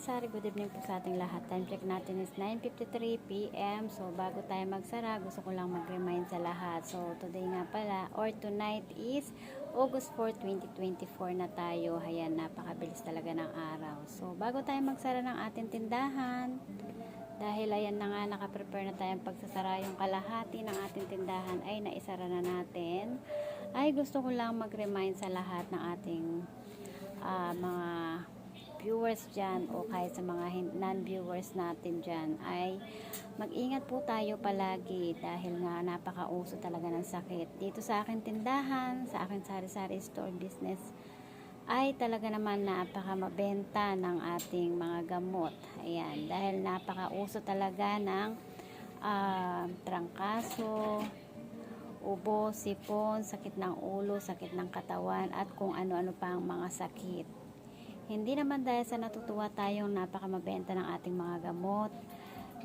kasari, good evening po sa ating lahat. Time check natin is 9.53pm. So, bago tayo magsara, gusto ko lang mag-remind sa lahat. So, today nga pala, or tonight is August 4, 2024 na tayo. Ayan, napakabilis talaga ng araw. So, bago tayo magsara ng ating tindahan, dahil ayan na nga, nakaprepare na tayong pagsasara yung kalahati ng ating tindahan ay naisara na natin. Ay, gusto ko lang mag-remind sa lahat ng ating ah, mga viewers dyan o kahit sa mga non-viewers natin dyan ay mag-ingat po tayo palagi dahil nga napakauso talaga ng sakit. Dito sa akin tindahan, sa akin sari-sari store business ay talaga naman napaka mabenta ng ating mga gamot. Ayan, dahil napakauso talaga ng ah, trangkaso, ubo, sipon, sakit ng ulo, sakit ng katawan at kung ano-ano pang mga sakit. Hindi naman dahil sa natutuwa tayong napakamabenta ng ating mga gamot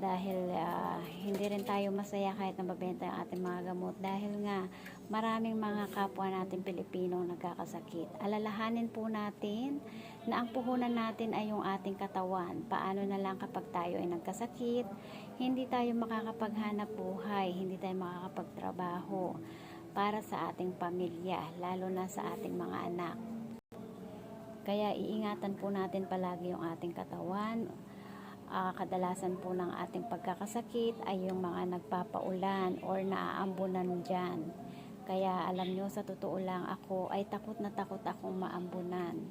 dahil ah, hindi rin tayo masaya kahit nababenta ang ating mga gamot dahil nga maraming mga kapwa natin Pilipino nagkakasakit. Alalahanin po natin na ang puhunan natin ay yung ating katawan. Paano na lang kapag tayo ay nagkasakit, hindi tayo makakapaghanap buhay, hindi tayo makakapagtrabaho para sa ating pamilya, lalo na sa ating mga anak. Kaya iingatan po natin palagi yung ating katawan. Ah, kadalasan po ng ating pagkakasakit ay yung mga nagpapaulan or naaambunan dyan. Kaya alam nyo, sa totoo lang ako ay takot na takot akong maambunan.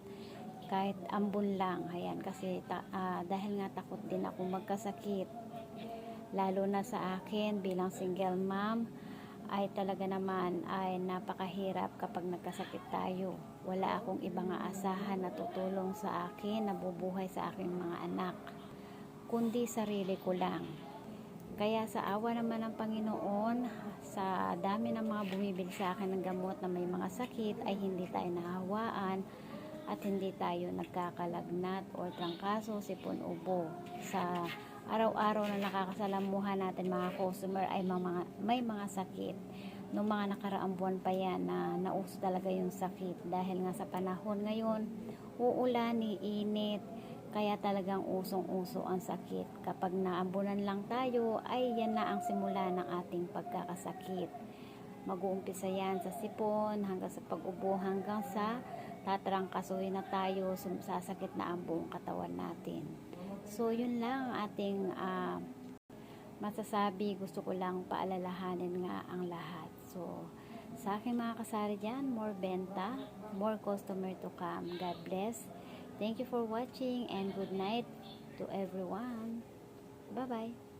Kahit ambon lang, ayan, kasi ta- ah, dahil nga takot din ako magkasakit. Lalo na sa akin bilang single mom, ay talaga naman ay napakahirap kapag nagkasakit tayo. Wala akong ibang aasahan na tutulong sa akin, nabubuhay sa aking mga anak, kundi sarili ko lang. Kaya sa awa naman ng Panginoon, sa dami ng mga bumibili sa akin ng gamot na may mga sakit, ay hindi tayo nahawaan at hindi tayo nagkakalagnat o trangkaso, sipon, ubo. Sa araw-araw na nakakasalamuhan natin mga customer ay mga, may mga sakit. Noong mga nakaraang buwan pa yan na nauso talaga yung sakit dahil nga sa panahon ngayon, uulan, iinit, kaya talagang usong-uso ang sakit. Kapag naambunan lang tayo, ay yan na ang simula ng ating pagkakasakit. Mag-uumpisa yan sa sipon, hanggang sa pag-ubo, hanggang sa tatrangkasuhin na tayo, sasakit na ang buong katawan natin. So, yun lang ang ating ah, masasabi. Gusto ko lang paalalahanin nga ang lahat. So, sa aking mga kasari dyan, more benta, more customer to come. God bless. Thank you for watching and good night to everyone. Bye-bye.